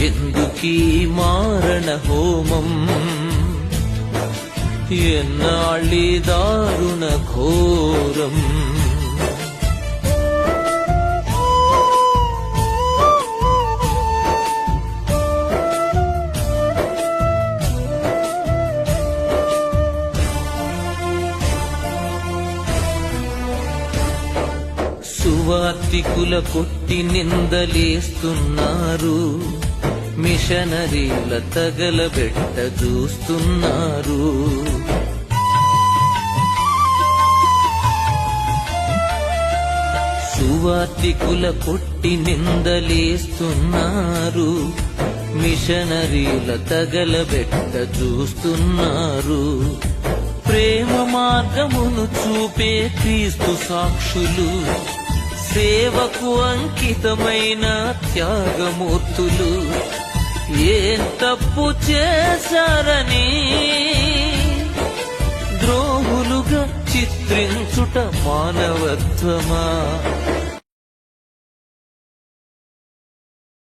ఎందుకీ మారణ హోమం? ఎన్నాళ్ళి దారుణ ఘోరం? సువార్తికుల కొట్టి నిందలేస్తున్నారు. మిషనరీల తగలబెట్ట చూస్తున్నారు. సువార్తికుల కొట్టి నిందలేస్తున్నారు. మిషనరీల తగలబెట్ట చూస్తున్నారు. ప్రేమ మార్గమును చూపే క్రీస్తు సాక్షులు. సేవకు అంకితమైన త్యాగమూర్తులు. తప్పు చేశారని ద్రోహులుగా చిత్రించుట మానవత్వమా?